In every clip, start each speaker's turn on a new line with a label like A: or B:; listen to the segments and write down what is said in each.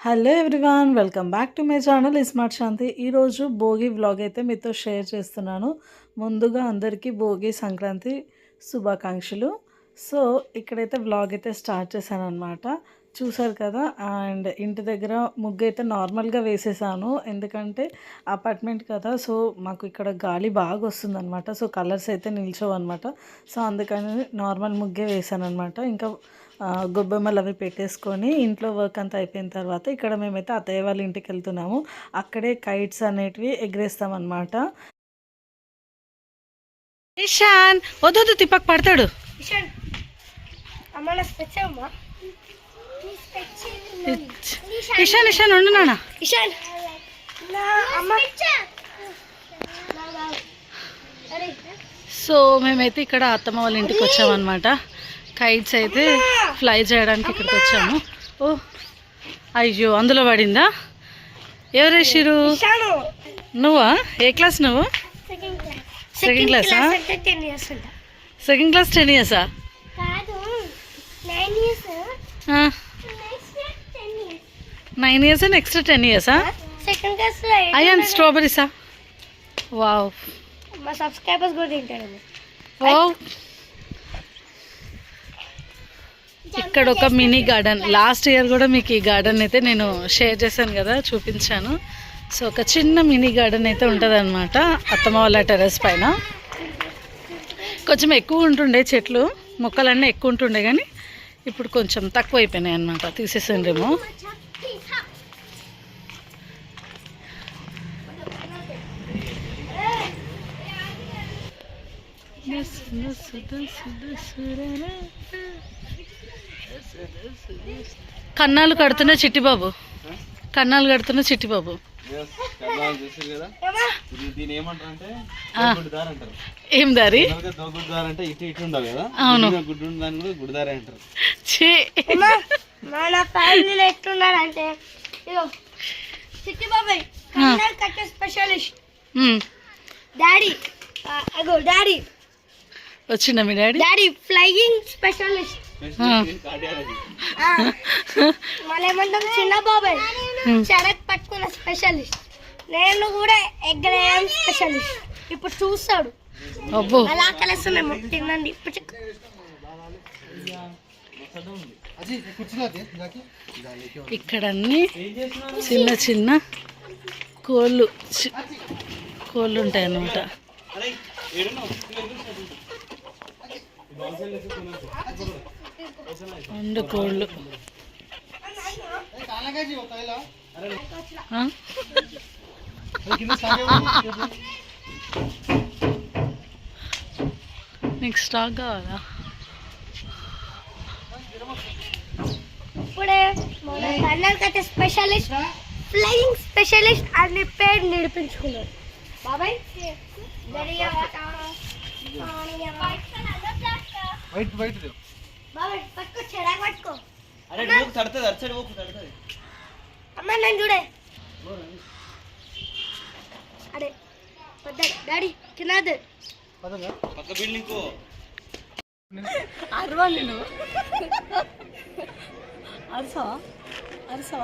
A: Hello everyone welcome back to my channel smart Shanti ఈరోజు Bhogi vlog అయితే మీతో share చేస్తున్నాను. ముందుగా అందరికీ భోగి సంక్రాంతి శుభాకాంక్షలు. సో ఇక్కడైతే వ్లాగ్ అయితే స్టార్ట్ చేశాను అనమాట చూసారు కదా అండ్ ఇంటి దగ్గర ముగ్గు అయితే నార్మల్గా వేసేసాను. ఎందుకంటే అపార్ట్మెంట్ కదా సో మాకు ఇక్కడ గాలి బాగా వస్తుంది అనమాట సో కలర్స్ అయితే నిల్చోవు అనమాట సో అందుకని నార్మల్ ముగ్గే వేసాను అనమాట ఇంకా గొబ్బెమ్మలు అవి పెట్టేసుకొని ఇంట్లో వర్క్ అంతా అయిపోయిన తర్వాత ఇక్కడ మేమైతే అత్తయ్య వాళ్ళ ఇంటికి వెళ్తున్నాము. అక్కడే కైట్స్ అనేటివి ఎగరేస్తాం అనమాట ఇషాన్ వద్దు తిప్పక్ పడతాడు.
B: ఇషాన్
A: ఇషాన్ ఇషాన్ ఉండు నాన్న.
B: ఇషాన్
A: సో మేమైతే ఇక్కడ అత్తమ్మ వాళ్ళ ఇంటికి వచ్చామన్నమాట. కైట్స్ అయితే ఫ్లై చేయడానికి ఇక్కడికి వచ్చాము ఓ అయ్యో అందులో పడిందా? ఎవరేసిరు
B: ఇషాను
A: నువ్వా? ఏ క్లాస్ నువ్వు? Second class second
B: class ten ఇయర్సా
A: nine years next ten years
B: second class
A: Ayyan స్ట్రాబెరీసా wow
B: మా సబ్స్క్రైబర్స్ కూడా
A: వావ్ ఇక్కడ ఒక మినీ గార్డెన్ లాస్ట్ ఇయర్ కూడా మీకు ఈ గార్డెన్ అయితే నేను షేర్ చేశాను కదా చూపించాను సో ఒక చిన్న మినీ గార్డెన్ అయితే ఉంటుంది అనమాట అత్తమ్మ వాళ్ళ టెర్రస్ పైన కొంచెం ఎక్కువ ఉంటుండే చెట్లు మొక్కలన్నీ ఎక్కువ ఉంటుండే కానీ ఇప్పుడు కొంచెం తక్కువ అయిపోయినాయి అనమాట తీసేసిండ్రేమో కన్నాలు కడుతున్న చిట్టిబాబు. కన్నాలు కడుతున్న చిట్టిబాబు. ఏం దారి?
C: దోగుడ్దార్ అంటే ఇటు ఇటు ఉండాలి కదా.
A: అవును.
B: డాడీ అగో డాడీ
A: వచ్చిందా మీ daddy
B: daddy flying specialist
C: cardiology
B: మళ్ళీ ఏమంటాం చిన్న బాబాయ్. చెరక్ పట్టుకున్న స్పెషలిస్ట్ నేను కూడా ఎగ్గరేయం స్పెషలిస్ట్ ఇప్పుడు చూస్తాడు. అలా కలుస్తున్నాము తినండి ఇప్పుడు.
A: ఇక్కడ అన్ని చిన్న చిన్న కోళ్ళు కోళ్ళు ఉంటాయి అన్నమాట రెండు కోళ్ళు ఆ? నీకు స్టాక్ కావాలా
B: ఇప్పుడే మన కన్నర్ కట్టే స్పెషలిస్ట్ ఫ్లయింగ్ స్పెషలిస్ట్ అని పేరు నిడిపించుకున్నాడు బాబాయ్
C: వైట్ వైట్
B: బాబాయ్ పట్టుకో చెరాక్ పట్టుకో.
C: అరే ఊపు తడుతుంది అటు సైడ్ ఊపు తడుతుంది.
B: అమ్మ నన్ను చూడే. అడే పెద్ద డాడీ కింద
C: పక్క బిల్డింగ్ కో
A: అరవా నేను అరసా? అరసా?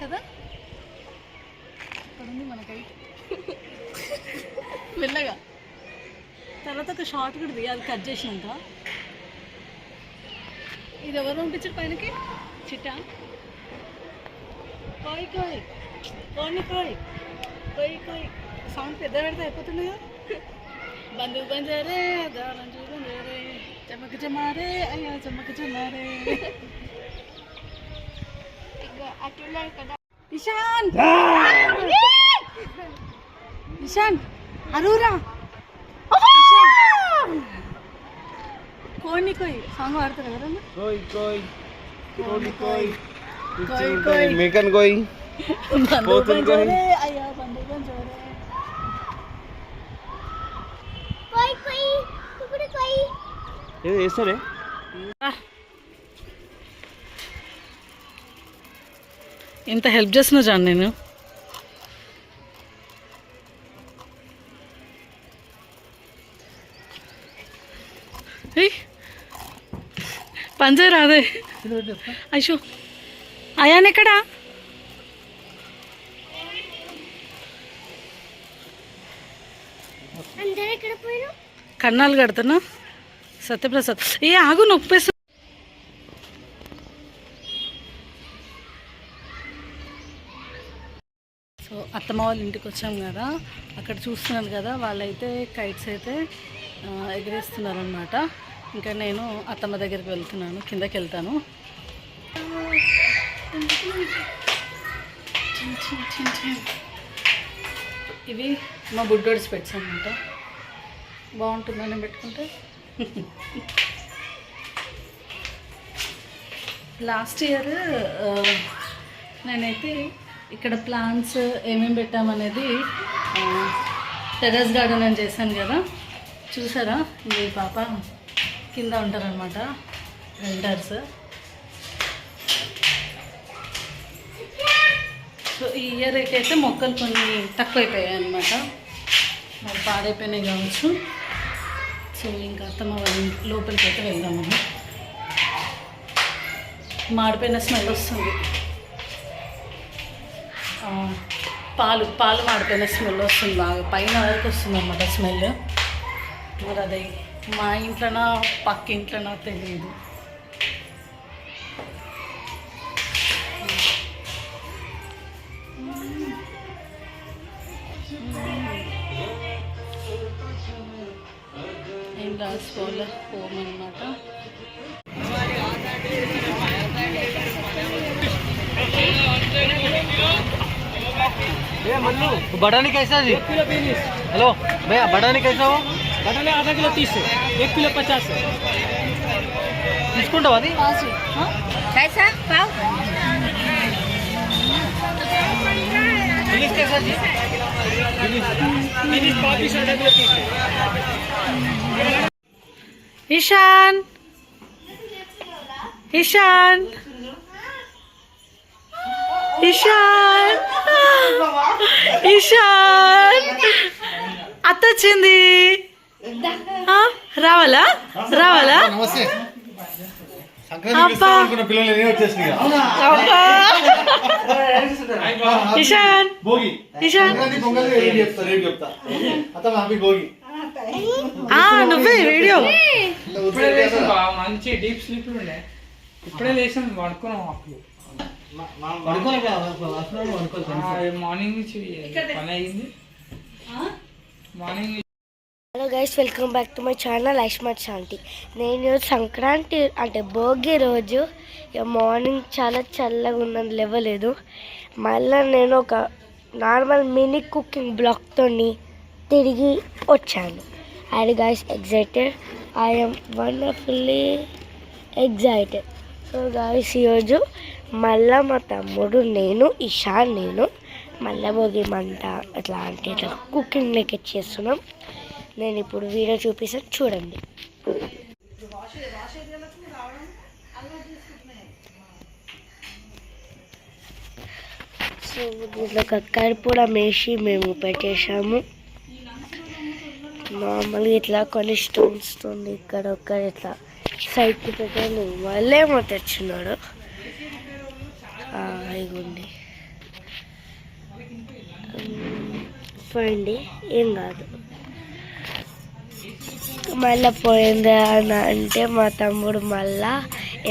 A: కదా? ఇక్కడ ఉంది మెల్లగా. తర్వాత ఒక షార్ట్ కూడా తీయాలి కట్ చేసినాక. ఇది ఎవరు పంపించారు పైనకి? చిట్టా? కోయి కోయి. కోని కోయి కోయి కోయి. సౌండ్ పెద్ద పెడితే అయిపోతుంది కదా. బంధువు బంజారే దారంజు బంజారే చెమ్మక చెమారే అయ్యా చెమ్మక చెమారే.
B: కదా.
A: ఇషాన్! ఇషాన్ అరూరా కోని కోయి సాంగ్ పాడతారు ఎవరన్నా
C: కోయ్ కోయ్ కోడి కోయ్
A: కోయి కోయి
C: మేకన్ కోయ్
A: బంధువు
C: పోతుంది కోయి.
A: బంజారే అయ్యా బంధువు బంజారే
B: కోయి కోయి ఇప్పుడు కోయి
C: ఏదో వేస్తారే
A: ఇంత హెల్ప్ చేస్తున్నా జాన్ నేను పంచే రాదే అయ్యో అయాన్ ఎక్కడా?
B: ఎక్కడ
A: కన్నాలు కడుతున్నా. సత్యప్రసాద్. ఏ ఆగు నొప్పేస్తా సో అత్తమ్మ వాళ్ళ ఇంటికి వచ్చాం కదా. అక్కడ చూస్తున్నాను కదా వాళ్ళైతే కైట్స్ అయితే ఎగరేస్తున్నారనమాట ఇంకా నేను అత్తమ్మ దగ్గరికి వెళ్తున్నాను కిందకి వెళ్తాను. ఇవి మా బుడ్డోడి స్పెట్స్ అనమాట బాగుంటుందని పెట్టుకుంటే? లాస్ట్ ఇయర్ నేనైతే ఇక్కడ ప్లాంట్స్ ఏమేమి పెట్టామనేది టెర్రస్ గార్డెన్ అని చేశాను కదా. చూసారా? మీ పాప కింద ఉంటారనమాట వెల్డర్స్ సో ఈ ఇయర్ అయితే మొక్కలు కొన్ని తక్కువైపోయాయి అనమాట మరి పాడైపోయినాయి కావచ్చు. సో ఇంకా అత్తమ్మ వాళ్ళ లోపలికి అయితే వెళ్దాం మాడిపోయిన స్మెల్ వస్తుంది. పాలు పాలు మాడిపోయిన స్మెల్ వస్తుంది బాగా. పైన వరకు వస్తుంది అన్నమాట స్మెల్. మరి అది మా ఇంట్లోనా పక్క ఇంట్లోనా తెలియదు ఏం రాసుకోవాలి హోమ్ అనమాట
D: भैया मल्लू बढ़ानी कैसा जी एक किलो हेलो भैया बढ़ानी कैसा हो బటానే అర్ధ కిలో తీసు. ఎక్ కిలో పచాస్. తీసుకుంటావు అది?
A: ఇషాన్. ఇషాన్. ఇషాన్. ఇషాన్. అత్తొచ్చింది. రావాలా? రావాలా? ఇషాన్.
E: భోగి.
A: ఇషాన్. నువ్వే వీడియో.
F: మంచి డీప్ స్లీప్ ఉండే. ఇప్పుడే లేచాం పడుకున్నాం అప్పుడు. మార్నింగ్ నుంచి పని అయింది. Morning
B: hello guys welcome back to my channel iSmart Shanti. నేను సంక్రాంతి అంటే భోగి రోజు. ఇక మార్నింగ్ చాలా చల్లగా ఉన్నది లేవలేదు. మళ్ళీ నేను ఒక నార్మల్ మినీ కుకింగ్ బ్లాక్తో తిరిగి వచ్చాను. And guys excited I'm wonderfully excited so guys ఈరోజు మళ్ళా మా తమ్ముడు నేను ఇషాన్ నేను మళ్ళా భోగి మంట అట్లా అంటే ఇట్లా కుకింగ్ లెక్క చేస్తున్నాం. నేను ఇప్పుడు వీడియో చూపిస్తాను చూడండి. సో దీంట్లో కక్కడిపూడ వేసి మేము పెట్టేశాము. నార్మల్గా ఇట్లా కొన్ని స్టోన్స్తో ఇక్కడ ఒక ఇట్లా సైడ్కి పెట్టాను వాళ్ళేమో తెచ్చున్నాడు ఇగోండి. ఫైండి ఏం కాదు. మళ్ళీ పోయింది అని అంటే మా తమ్ముడు మళ్ళా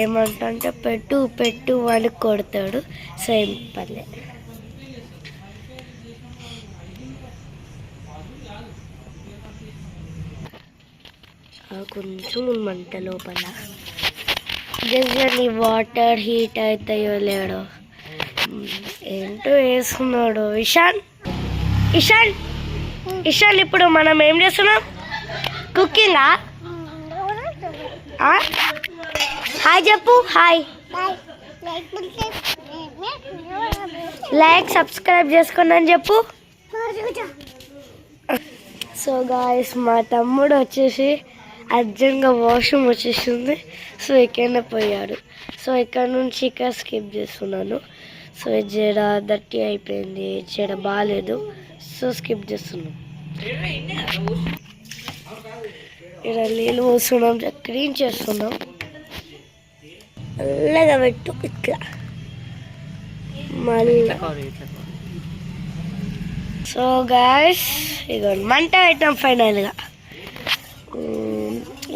B: ఏమంటంటే పెట్టు పెట్టు అని కొడతాడు సేమ్ పల్లె. కొంచెం మంట లోపల. జస్ట్ వాటర్ హీట్ అవుతాయో లేడో ఏంటో వేసుకున్నాడు. ఇషాన్ ఇషాన్ ఇషాన్ ఇప్పుడు మనం ఏం చేస్తున్నాం? కుకింగా హాయ్ చెప్పు హాయ్. లైక్ సబ్స్క్రైబ్ చేసుకోండి అని చెప్పు. సో గాయస్ మా తమ్ముడు వచ్చేసి అర్జెంట్గా వాష్రూమ్ వచ్చేసింది. సో ఇక్కడనే పోయాడు. సో ఇక్కడ నుంచి ఇక్కడ స్కిప్ చేస్తున్నాను. సో జడ దట్టి అయిపోయింది. జడ బాగాలేదు సో స్కిప్ చేస్తున్నాను ఇక్కడ నీళ్ళు పోస్తున్నాం క్లీన్ చేస్తున్నాం. మెల్లగా పెట్టు ఇట్లా. మళ్ళీ. సో గాయస్ ఇక మంట పెట్టాం ఫైనల్గా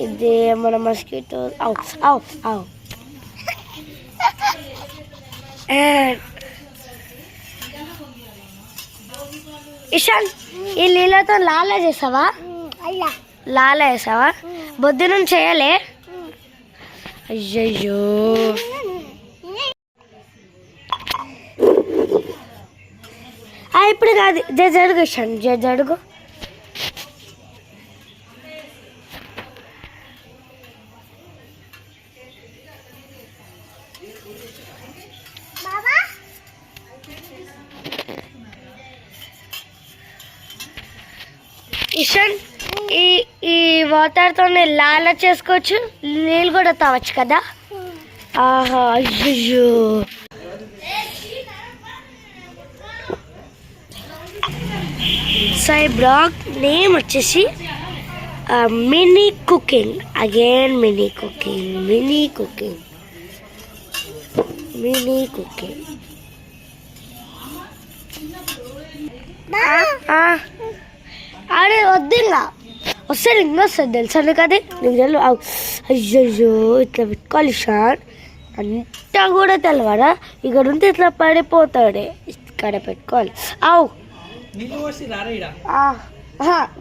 B: ఇది మన మస్కిటో అవు అవు అవు ఇషాన్ ఈ నీళ్ళతో లాలా చేసావా? లాల వేసావా బొద్దున చేయలే. అయ్యయ్యో. ఆ, ఇప్పుడు కాదు జడ్జ్ అడుగు ఇషాన్ జడ్జ్ అడుగు ఇషన్ ఈ ఈ వాటర్తో లాల చేసుకోవచ్చు. నీళ్ళు కూడా తావచ్చు కదా? ఆహా అయ్యో సో ఈ బ్లాగ్ నేమ్ వచ్చేసి mini cooking again mini cooking mini cooking mini cooking అరే వద్దు ఇంకా వస్తుంది ఇంకా వస్తుంది తెలుసా నీకు అది నీకు తెలు అయ్యయ్యో ఇట్లా పెట్టుకోవాలి షాన్ అంతా కూడా తెలవరా ఇక్కడ ఉంటే ఇట్లా పడిపోతాడే ఇక్కడ పెట్టుకోవాలి అవు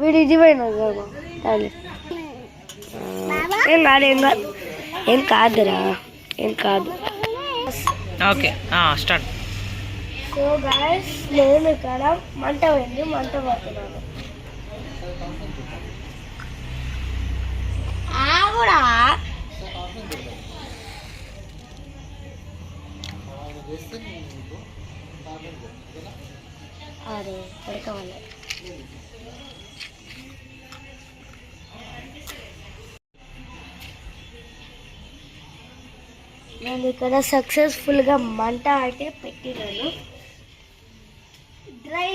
B: వీడు ఇది పోయినా ఏం కాదు ఏం కాదు ఏం కాదురా ఏం కాదు
F: ఓకే స్టార్ట్
B: సో గాయస్ నేను ఇక్కడ మంట పోయింది మంట పడుతున్నాను కూడా అదే పడుకోవాలి నేను ఇక్కడ సక్సెస్ఫుల్గా మంట అయితే పెట్టినాను. డ్రై